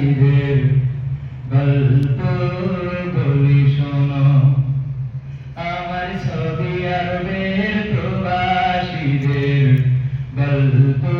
সাথীদের গল্প বলি শোনো। আমার ছবি আরবের প্রবাসীদের গল্প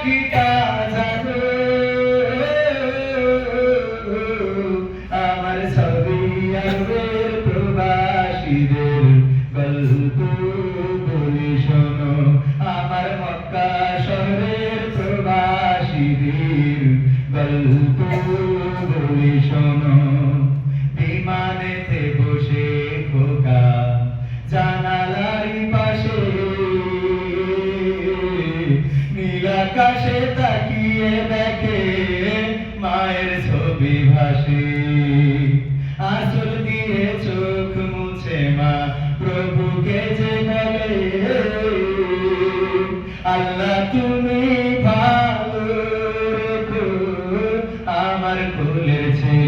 পাখিটা আমার ছবি আরবের আমার মক্কা শহরের প্রবাসীদের গল্প আকাশে তাকিয়ে দেখে মায়ের ছবি ভাসে। আসল দিয়ে চোখ মুছে মা, প্রভুকে যে বলে, আল্লাহ তুমি ভালো আমার খুলেছে